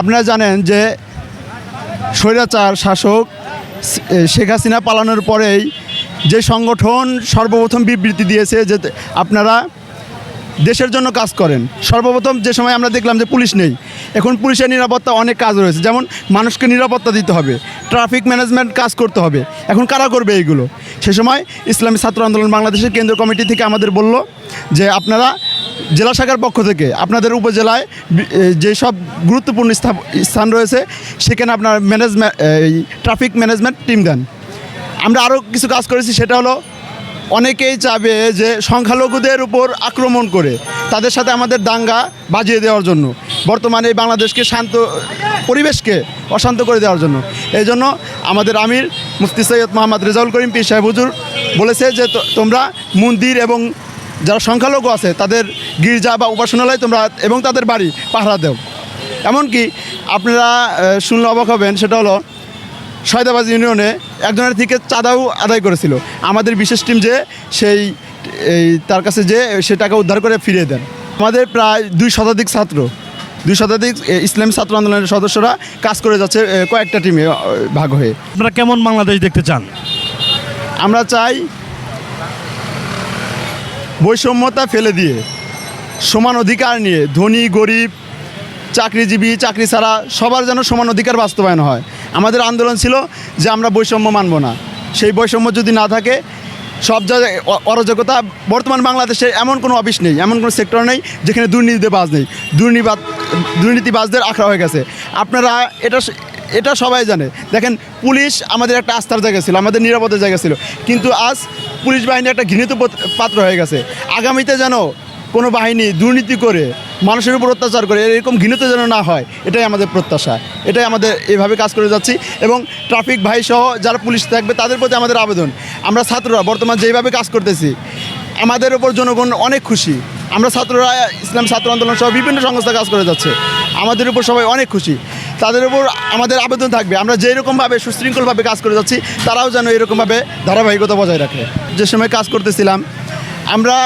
আপনারা জানেন যে স্বৈরাচার শাসক শেখ হাসিনা পালানোর পরেই যে সংগঠন সর্বপ্রথম বিবৃতি দিয়েছে যে আপনারা দেশের জন্য কাজ করেন। সর্বপ্রথম যে সময় আমরা দেখলাম যে পুলিশ নেই, এখন পুলিশের নিরাপত্তা অনেক কাজ রয়েছে। যেমন মানুষকে নিরাপত্তা দিতে হবে, ট্রাফিক ম্যানেজমেন্ট কাজ করতে হবে। এখন কারা করবে এইগুলো? সে সময় ইসলামী ছাত্র আন্দোলন বাংলাদেশের কেন্দ্রীয় কমিটি থেকে আমাদের বলল যে আপনারা জেলা শাখার পক্ষ থেকে আপনাদের উপজেলায় যেসব গুরুত্বপূর্ণ স্থান রয়েছে, সেখানে আপনার ম্যানেজমেন্ট এই ট্রাফিক ম্যানেজমেন্ট টিম দেন। আমরা আরও কিছু কাজ করেছি, সেটা হলো অনেকেই চাবে যে সংখ্যালঘুদের উপর আক্রমণ করে তাদের সাথে আমাদের দাঙ্গা বাজিয়ে দেওয়ার জন্য, বর্তমানে এই বাংলাদেশকে শান্ত, পরিবেশকে অশান্ত করে দেওয়ার জন্য। এই জন্য আমাদের আমির মুফতি সৈয়দ মোহাম্মদ রেজাউল করিম পীর সাহেব হুজুর বলেছে যে তোমরা মন্দির এবং যারা সংখ্যালঘু আছে তাদের গির্জা বা উপাসনালয় তোমরা এবং তাদের বাড়ি পাহারা দেও এমনকি আপনারা শুনলে অবাক হবেন সেটা হলো সয়দাবাজ ইউনিয়নে একজনের থেকে চাঁদাও আদায় করেছিল। আমাদের বিশেষ টিম যে সেই এই তার কাছে যে সে টাকা উদ্ধার করে ফিরিয়ে দেন। আমাদের প্রায় দুই শতাধিক ছাত্র দুই শতাধিক ইসলাম ছাত্র আন্দোলনের সদস্যরা কাজ করে যাচ্ছে কয়েকটা টিমে ভাগ হয়ে। আপনারা কেমন বাংলাদেশ দেখতে চান? আমরা চাই বৈষম্যতা ফেলে দিয়ে, সমান অধিকার নিয়ে, ধনী, গরিব, চাকরিজীবী, চাকরি ছাড়া সবার যেন সমান অধিকার বাস্তবায়ন হয়। আমাদের আন্দোলন ছিল যে আমরা বৈষম্য মানব না। সেই বৈষম্য যদি না থাকে, সব জায়গায় অরাজকতা, বর্তমান বাংলাদেশে এমন কোনো অফিস নেই, এমন কোনো সেক্টর নেই যেখানে দুর্নীতিতে বাজ নেই। দুর্নীবাদ, দুর্নীতিবাজদের আখড়া হয়ে গেছে। আপনারা এটা এটা সবাই জানে। দেখেন, পুলিশ আমাদের একটা আস্থার জায়গা ছিল, আমাদের নিরাপদের জায়গা ছিল। কিন্তু আজ পুলিশ বাহিনী একটা ঘৃণিত পাত্র হয়ে গেছে। আগামীতে যেন কোনো বাহিনী দুর্নীতি করে, মানুষের উপর অত্যাচার করে, এরকম ঘৃণিত যেন না হয়, এটাই আমাদের প্রত্যাশা। এটাই আমাদের এইভাবে কাজ করে যাচ্ছি এবং ট্রাফিক ভাই সহ যারা পুলিশ থাকবে, তাদের প্রতি আমাদের আবেদন। আমরা ছাত্ররা বর্তমান যেভাবে কাজ করতেছি, আমাদের ওপর জনগণ অনেক খুশি। আমরা ছাত্ররা, ইসলাম ছাত্র আন্দোলন সহ বিভিন্ন সংস্থা কাজ করে যাচ্ছে। আমাদের উপর সবাই অনেক খুশি। তাদের উপর আমাদের আবেদন থাকবে। আমরা যেই রকমভাবে সুশৃঙ্খলভাবে কাজ করে যাচ্ছি, তারাও যেন এরকমভাবে ধারাবাহিকতা বজায় রাখে। যে সময় কাজ করতেছিলাম, আমরা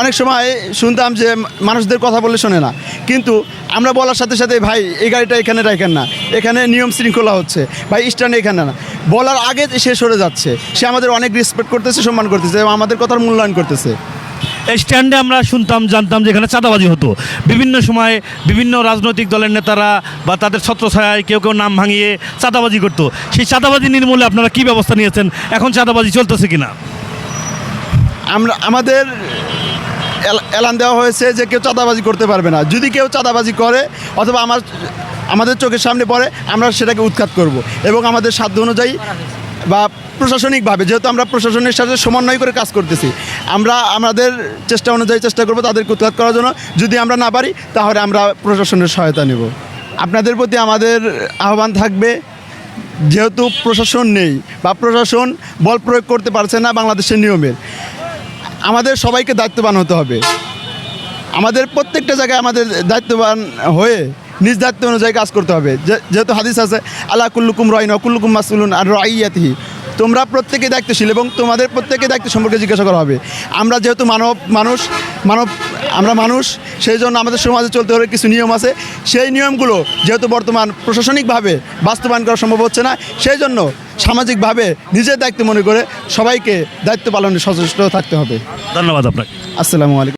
অনেক সময় শুনতাম যে মানুষদের কথা বলে শোনে না। কিন্তু আমরা বলার সাথে সাথে, ভাই, এই গাড়িটা এখানে রাখেন না। এখানে নিয়ম শৃঙ্খলা হচ্ছে। ভাই স্ট্যান্ড এখানে না। বলার আগে সে সরে যাচ্ছে। সে আমাদের অনেক রেসপেক্ট করতেছে, সম্মান করতেছে এবং আমাদের কথার মূল্যায়ন করতেছে। এই স্ট্যান্ডে আমরা শুনতাম, জানতাম যে এখানে চাঁদাবাজি হতো। বিভিন্ন সময় বিভিন্ন রাজনৈতিক দলের নেতারা বা তাদের ছত্রছায়ায় কেউ কেউ নাম ভাঙিয়ে চাঁদাবাজি করতো। সেই চাঁদাবাজি নির্মূলে আপনারা কি ব্যবস্থা নিয়েছেন? এখন চাঁদাবাজি চলতেছে কিনা? আমরা, আমাদের এল- এলান দেওয়া হয়েছে যে কেউ চাঁদাবাজি করতে পারবে না। যদি কেউ চাঁদাবাজি করে অথবা আমার, আমাদের চোখের সামনে পড়ে, আমরা সেটাকে উৎখাত করব এবং আমাদের সাধ্য অনুযায়ী বা প্রশাসনিকভাবে, যেহেতু আমরা প্রশাসনের সাথে সমন্বয় করে কাজ করতেছি, আমরা আমাদের চেষ্টা অনুযায়ী চেষ্টা করব তাদেরকে উৎখাত করার জন্য। যদি আমরা না পারি, তাহলে আমরা প্রশাসনের সহায়তা নেব। আপনাদের প্রতি আমাদের আহ্বান থাকবে, যেহেতু প্রশাসন নেই বা প্রশাসন বল প্রয়োগ করতে পারছে না বাংলাদেশের নিয়মের আমাদের সবাইকে দায়িত্ববান হতে হবে। আমাদের প্রত্যেকটা জায়গায় আমাদের দায়িত্ববান হয়ে নিজ দায়িত্ব অনুযায়ী কাজ করতে হবে। যে- যেহেতু হাদিস আছে আল্লাহ কুল্লুকুম রয় কুল্লুকুম মাসুলুন আর রাইয়াতিহি। তোমরা প্রত্যেকে দায়িত্বশীল এবং তোমাদের প্রত্যেকে দায়িত্ব সম্পর্কে জিজ্ঞাসা করা হবে। আমরা যেহেতু মানব মানুষ মানব আমরা মানুষ সেই জন্য আমাদের সমাজে চলতে হলে কিছু নিয়ম আছে। সেই নিয়মগুলো যেহেতু বর্তমান প্রশাসনিকভাবে বাস্তবায়ন করা সম্ভব হচ্ছে না সেই জন্য সামাজিকভাবে নিজের দায়িত্ব মনে করে সবাইকে দায়িত্ব পালনে সচেষ্ট থাকতে হবে। ধন্যবাদ আপনাকে। আসসালামু আলাইকুম।